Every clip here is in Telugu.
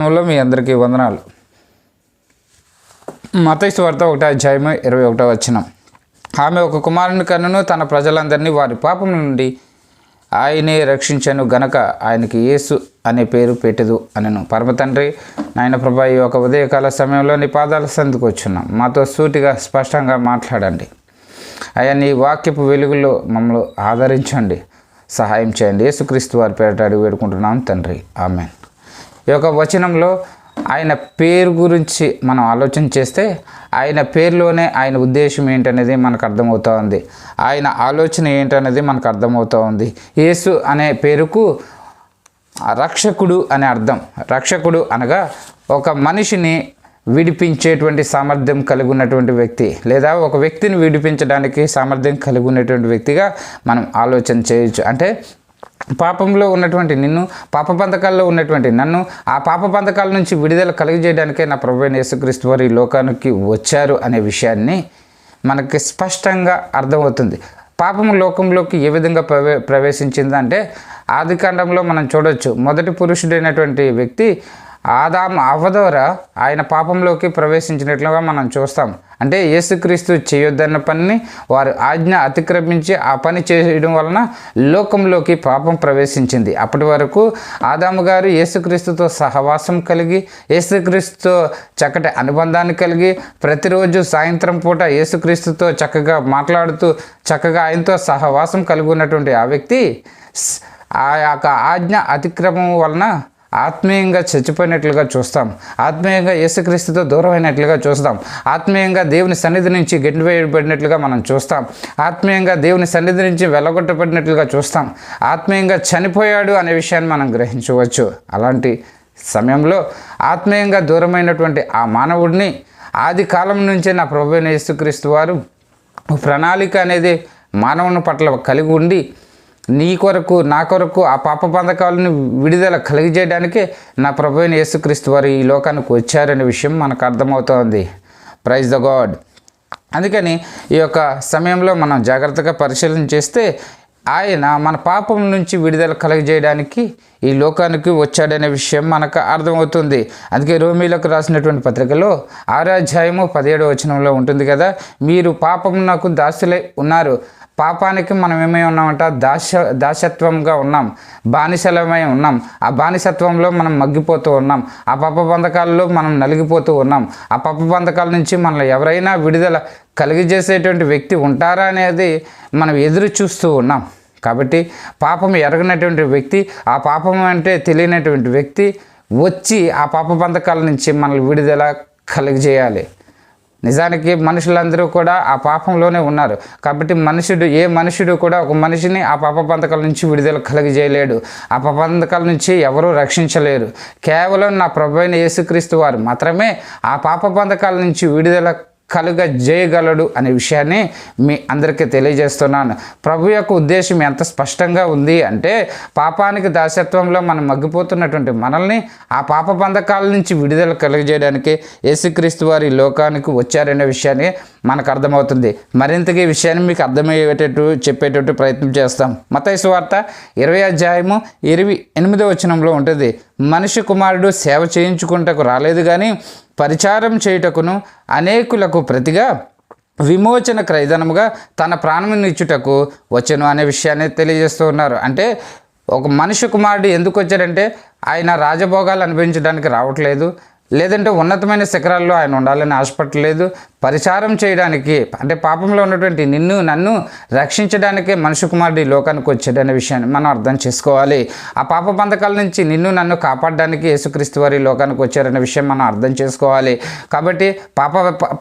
మీ అందరికీ వందనాలు. మతైసు వార్త ఒకటో అధ్యాయము ఇరవై ఒకటో వచ్చిన ఆమె ఒక కుమారుని కన్నును తన ప్రజలందరినీ వారి పాపం నుండి ఆయనే రక్షించను గనక ఆయనకి యేసు అనే పేరు పెట్టదు అనను. పరమతండ్రి నాయన ప్రభా ఈ ఒక ఉదయకాల సమయంలో నీ పాదాల సందుకు వచ్చున్నాం. మాతో సూటిగా స్పష్టంగా మాట్లాడండి. అయ్యా నీ వాక్యపు వెలుగులో మమ్మల్ని ఆదరించండి. సహాయం చేయండి. యేసుక్రీస్తు వారి పేరట అడిగి వేడుకుంటున్నాం తండ్రి. ఆమె ఈ యొక్క వచనంలో ఆయన పేరు గురించి మనం ఆలోచన చేస్తే ఆయన పేరులోనే ఆయన ఉద్దేశం ఏంటనేది మనకు అర్థమవుతూ ఉంది. ఆయన ఆలోచన ఏంటనేది మనకు అర్థమవుతూ ఉంది. యేసు అనే పేరుకు రక్షకుడు అనే అర్థం. రక్షకుడు అనగా ఒక మనిషిని విడిపించేటువంటి సామర్థ్యం కలిగి ఉన్నటువంటి వ్యక్తి లేదా ఒక వ్యక్తిని విడిపించడానికి సామర్థ్యం కలిగి ఉన్నటువంటి వ్యక్తిగా మనం ఆలోచన చేయొచ్చు. అంటే పాపంలో ఉన్నటువంటి నిన్ను పాప బంధకాల్లో ఉన్నటువంటి నన్ను ఆ పాప పంతకాల నుంచి విడుదల కలిగజేయడానికే నా ప్రభుత్వ యేసుక్రీస్తు వారు ఈ లోకానికి వచ్చారు అనే విషయాన్ని మనకి స్పష్టంగా అర్థమవుతుంది. పాపము లోకంలోకి ఏ విధంగా ప్రవే ప్రవేశించిందంటే ఆది కాండంలో మనం చూడొచ్చు. మొదటి పురుషుడైనటువంటి వ్యక్తి ఆదాం అవ్వ ఆయన పాపంలోకి ప్రవేశించినట్లుగా మనం చూస్తాం. అంటే యేసుక్రీస్తు చేయొద్దన్న పనిని వారు ఆజ్ఞ అతిక్రమించి ఆ పని చేయడం వలన లోకంలోకి పాపం ప్రవేశించింది. అప్పటి వరకు ఆదాము గారు యేసుక్రీస్తుతో సహవాసం కలిగి యేసుక్రీస్తుతో చక్కటి అనుబంధాన్ని కలిగి ప్రతిరోజు సాయంత్రం పూట యేసుక్రీస్తుతో చక్కగా మాట్లాడుతూ చక్కగా ఆయనతో సహవాసం కలిగి ఉన్నటువంటి ఆ వ్యక్తి స్- ఆ యొక్క ఆజ్ఞ అతిక్రమం వలన ఆత్మీయంగా చచ్చిపోయినట్లుగా చూస్తాం. ఆత్మీయంగా యేసుక్రీస్తుతో దూరమైనట్లుగా చూస్తాం. ఆత్మీయంగా దేవుని సన్నిధి నుంచి గెంటివేయబడినట్లుగా మనం చూస్తాం. ఆత్మీయంగా దేవుని సన్నిధి నుంచి వెళ్ళగొట్టబడినట్లుగా చూస్తాం. ఆత్మీయంగా చనిపోయాడు అనే విషయాన్ని మనం గ్రహించవచ్చు. అలాంటి సమయంలో ఆత్మీయంగా దూరమైనటువంటి ఆ మానవుడిని ఆది కాలం నుంచే నా ప్రభు యేసుక్రీస్తు వారు ప్రణాళిక అనేది మానవుని పట్ల కలిగి ఉండి నీ కొరకు నా కొరకు ఆ పాప బంధకాలను విడుదల కలిగజేయడానికే నా ప్రభు అయిన యేసుక్రీస్తు వారు ఈ లోకానికి వచ్చారనే విషయం మనకు అర్థమవుతోంది. ప్రైజ్ ద గాడ్ అందుకని ఈ యొక్క సమయంలో మనం జాగ్రత్తగా పరిశీలన చేస్తే ఆయన మన పాపం నుంచి విడుదల కలగజేయడానికి ఈ లోకానికి వచ్చాడనే విషయం మనకు అర్థమవుతుంది. అందుకే రోమిలకు రాసినటువంటి పత్రికలో ఆరాధ్యాయము పదిహేడు పదిహేడో వచనంలో ఉంటుంది కదా మీరు పాపం నాకు దాసులై ఉన్నారు. పాపానికి మనం ఏమై ఉన్నామంట? దాస దాసత్వంగా ఉన్నాం. బానిసలమై ఉన్నాం. ఆ బానిసత్వంలో మనం మగ్గిపోతూ ఉన్నాం. ఆ పాప బంధకాల్లో మనం నలిగిపోతూ ఉన్నాం. ఆ పాప బంధకాల నుంచి మనల్ని ఎవరైనా విడుదల కలిగజేసేటువంటి వ్యక్తి ఉంటారా అనేది మనం ఎదురు చూస్తూ ఉన్నాం. కాబట్టి పాపం ఎరగనటువంటి వ్యక్తి ఆ పాపం అంటే తెలియనటువంటి వ్యక్తి వచ్చి ఆ పాప బంధకాల నుంచి మనల్ని విడుదల కలిగజేయాలి. నిజానికి మనుషులందరూ కూడా ఆ పాపంలోనే ఉన్నారు. కాబట్టి మనుషుడు ఏ మనుషుడు కూడా ఒక మనిషిని ఆ పాప బంధకాల నుంచి విడుదల కలిగజేయలేడు. ఆ పాప బంధకాల నుంచి ఎవరూ రక్షించలేరు. కేవలం నా ప్రభు అయిన యేసుక్రీస్తు వారు మాత్రమే ఆ పాప బంధకాల నుంచి విడుదల కలుగ చేయగలడు అనే విషయాన్ని మీ అందరికీ తెలియజేస్తున్నాను. ప్రభు యొక్క ఉద్దేశం ఎంత స్పష్టంగా ఉంది అంటే పాపానికి దాసత్వంలో మనం మగ్గిపోతున్నటువంటి మనల్ని ఆ పాప బంధకాల నుంచి విడుదల కలుగజేయడానికి యేసుక్రీస్తు వారి లోకానికి వచ్చారనే విషయాన్ని మనకు అర్థమవుతుంది. మరింతగా ఈ విషయాన్ని మీకు అర్థమయ్యేటట్టు చెప్పేటట్టు ప్రయత్నం చేస్తాం. మతైసు వార్త ఇరవై అధ్యాయము ఇరవై ఎనిమిదో వచనంలో ఉంటుంది. మనిషి కుమారుడు సేవ చేయించుకుంటకు రాలేదు కానీ పరిచారం చేయుటకును అనేకులకు ప్రతిగా విమోచన క్రైదనముగా తన ప్రాణమునిచ్చుటకు వచ్చను అనే విషయాన్ని తెలియజేస్తూ ఉన్నారు. అంటే ఒక మనిషి కుమారుడు ఎందుకు వచ్చాడంటే ఆయన రాజభోగాలు అనుభవించడానికి రావట్లేదు. లేదంటే ఉన్నతమైన శిఖరాల్లో ఆయన ఉండాలని ఆశపట్టలేదు పరిచారం చేయడానికి అంటే పాపంలో ఉన్నటువంటి నిన్ను నన్ను రక్షించడానికే మనుషు కుమారుడు ఈ లోకానికి వచ్చాడనే విషయాన్ని మనం అర్థం చేసుకోవాలి. ఆ పాప బంధకాల నుంచి నిన్ను నన్ను కాపాడడానికి యేసుక్రీస్తు వారి లోకానికి వచ్చారనే విషయం మనం అర్థం చేసుకోవాలి. కాబట్టి పాప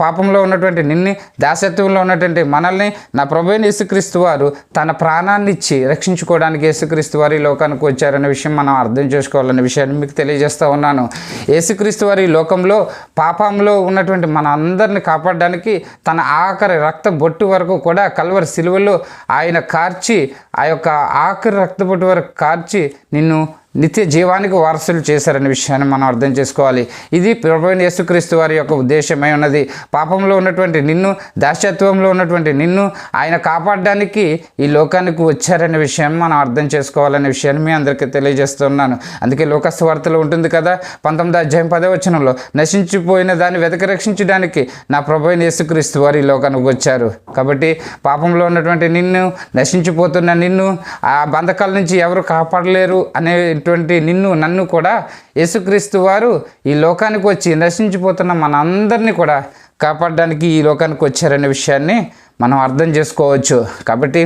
పాపంలో ఉన్నటువంటి నిన్ని దాసత్వంలో ఉన్నటువంటి మనల్ని నా ప్రభు యేసుక్రీస్తు వారు తన ప్రాణాన్ని ఇచ్చి రక్షించుకోవడానికి యేసుక్రీస్తు వారి లోకానికి వచ్చారనే విషయం మనం అర్థం చేసుకోవాలనే విషయాన్ని మీకు తెలియజేస్తూ ఉన్నాను. యేసుక్రీస్తు వారి లోకంలో పాపంలో ఉన్నటువంటి మన అందరిని కాపాడడానికి తన ఆఖరి రక్త బొట్టు వరకు కూడా కల్వరి సిలువలో ఆయన కార్చి ఆ యొక్క ఆఖరి రక్త బొట్టు వరకు కార్చి నిన్ను నిత్య జీవానికి వారసులు చేశారనే విషయాన్ని మనం అర్థం చేసుకోవాలి. ఇది ప్రభుత్వ యేసుక్రీస్తు వారి యొక్క ఉద్దేశమై ఉన్నది. పాపంలో ఉన్నటువంటి నిన్ను దాశత్వంలో ఉన్నటువంటి నిన్ను ఆయన కాపాడడానికి ఈ లోకానికి వచ్చారనే విషయాన్ని మనం అర్థం చేసుకోవాలనే విషయాన్ని మీ అందరికీ తెలియజేస్తున్నాను. అందుకే లోకస్ వార్తలు ఉంటుంది కదా పంతొమ్మిది అధ్యాయం పదవచనంలో నశించిపోయిన దాన్ని వెతక రక్షించడానికి నా ప్రభుత్వ యేసుక్రీస్తు వారి ఈ లోకానికి వచ్చారు. కాబట్టి పాపంలో ఉన్నటువంటి నిన్ను నశించిపోతున్న నిన్ను ఆ బంధకాల నుంచి ఎవరు కాపాడలేరు అనే అనేటువంటి నిన్ను నన్ను కూడా యేసుక్రీస్తు వారు ఈ లోకానికి వచ్చి నశించిపోతున్న మనందరినీ కూడా కాపాడడానికి ఈ లోకానికి వచ్చారనే విషయాన్ని మనం అర్థం చేసుకోవచ్చు. కాబట్టి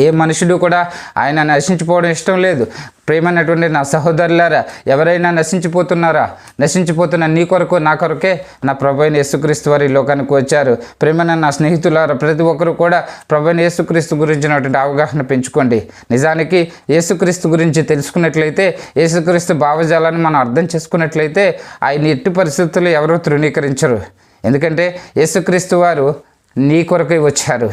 ఏ మనుషుడు కూడా ఆయన నశించిపోవడం ఇష్టం లేదు. ప్రేమైనటువంటి నా సహోదరులారా ఎవరైనా నశించిపోతున్నారా? నశించిపోతున్న నీ కొరకు నా కొరకే నా ప్రభుని యేసుక్రీస్తు వారి ఈ లోకానికి వచ్చారు. ప్రేమైన నా స్నేహితులారా ప్రతి ఒక్కరు కూడా ప్రభు యేసుక్రీస్తు గురించినటువంటి అవగాహన పెంచుకోండి. నిజానికి యేసుక్రీస్తు గురించి తెలుసుకున్నట్లయితే యేసుక్రీస్తు భావజాలాన్ని మనం అర్థం చేసుకున్నట్లయితే ఆయన ఎట్టి పరిస్థితుల్లో ఎవరూ తృణీకరించరు. ఎందుకంటే యేసుక్రీస్తు వారు నీ కొరకై వచ్చారు.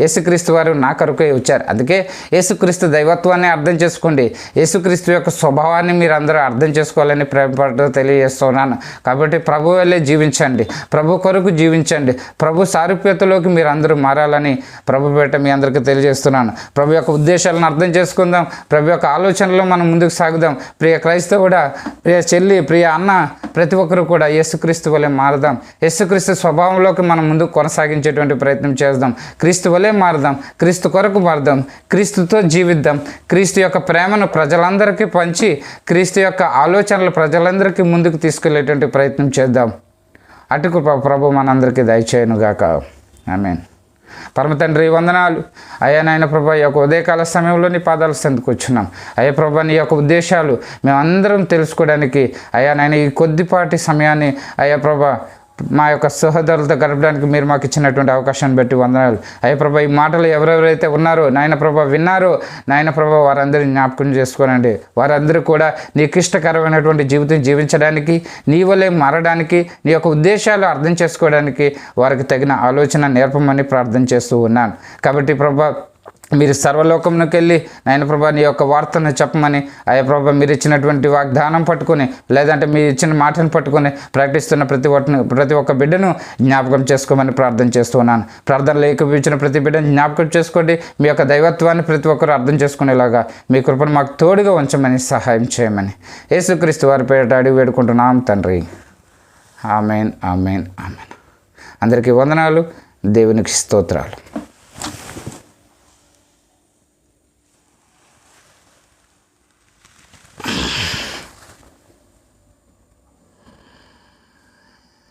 యేసుక్రీస్తు వారు నా కొరకే వచ్చారు. అందుకే యేసుక్రీస్తు దైవత్వాన్ని అర్థం చేసుకోండి. యేసుక్రీస్తు యొక్క స్వభావాన్ని మీరు అందరూ అర్థం చేసుకోవాలని ప్రేమపడుతూ తెలియజేస్తున్నాను. కాబట్టి ప్రభు వల్లే జీవించండి. ప్రభు కొరకు జీవించండి. ప్రభు సారూప్యతలోకి మీరు అందరూ మారాలని ప్రభు పేట మీ అందరికీ తెలియజేస్తున్నాను. ప్రభు యొక్క ఉద్దేశాలను అర్థం చేసుకుందాం. ప్రభు యొక్క ఆలోచనలో మనం ముందుకు సాగుదాం. ప్రియ క్రైస్తవుడా ప్రియ చెల్లి ప్రియ అన్న ప్రతి ఒక్కరు కూడా యేసుక్రీస్తు వలె మారదాం. యేసుక్రీస్తు స్వభావంలోకి మనం ముందుకు కొనసాగించేటువంటి ప్రయత్నం చేద్దాం. క్రీస్తు వలె మారదాం. క్రీస్తు కొరకు మారదాం. క్రీస్తుతో జీవిద్దాం. క్రీస్తు యొక్క ప్రేమను ప్రజలందరికీ పంచి క్రీస్తు యొక్క ఆలోచనలు ప్రజలందరికీ ముందుకు తీసుకెళ్ళేటువంటి ప్రయత్నం చేద్దాం. అటుకు ప్రభు మనందరికీ దయచేయనుగాక. ఆమెన్. పరమ తండ్రి వందనాలు. అయ్యా నాయన ప్రభా ఈ యొక్క ఉదయకాల సమయంలో నీ పాదాలు సందుకు వచ్చినాం అయ్యా ప్రభా నీ యొక్క ఉద్దేశాలు మేమందరం తెలుసుకోవడానికి అయ్యా నాయన ఈ కొద్దిపాటి సమయాన్ని అయ్యా ప్రభా మా యొక్క సహోదరులతో గడపడానికి మీరు మాకు ఇచ్చినటువంటి అవకాశాన్ని బట్టి వందనాలు. అయ్యే ప్రభా ఈ మాటలు ఎవరెవరైతే ఉన్నారో నాయన ప్రభా విన్నారో నాయన ప్రభా వారందరినీ జ్ఞాపకం చేసుకోనండి. వారందరూ కూడా నీకు ఇష్టకరమైనటువంటి జీవితం జీవించడానికి నీ వల్లే మారడానికి నీ యొక్క ఉద్దేశాలు అర్థం చేసుకోవడానికి వారికి తగిన ఆలోచన నేర్పమని ప్రార్థన చేస్తూ ఉన్నాను. కాబట్టి ప్రభా మీరు సర్వలోకంలోకి వెళ్ళి నాయన ప్రభా నీ యొక్క వార్తను చెప్పమని అయ్యా ప్రభా మీరు ఇచ్చినటువంటి వాగ్దానం పట్టుకొని లేదంటే మీరు ఇచ్చిన మాటను పట్టుకొని ప్రకటిస్తున్న ప్రతి ఒక్కని ప్రతి ఒక్క బిడ్డను జ్ఞాపకం చేసుకోమని ప్రార్థన చేస్తున్నాను. ప్రార్థనలు ఏకీపించిన ప్రతి బిడ్డను జ్ఞాపకం చేసుకోండి. మీ యొక్క దైవత్వాన్ని ప్రతి ఒక్కరు అర్థం చేసుకునేలాగా మీ కృపను మాకు తోడుగా ఉంచమని సహాయం చేయమని. యేసుక్రీస్తు వారి పేరిట అడిగి వేడుకుంటున్నాం తండ్రి. Amen amen amen. అందరికీ వందనాలు. దేవునికి స్తోత్రాలు.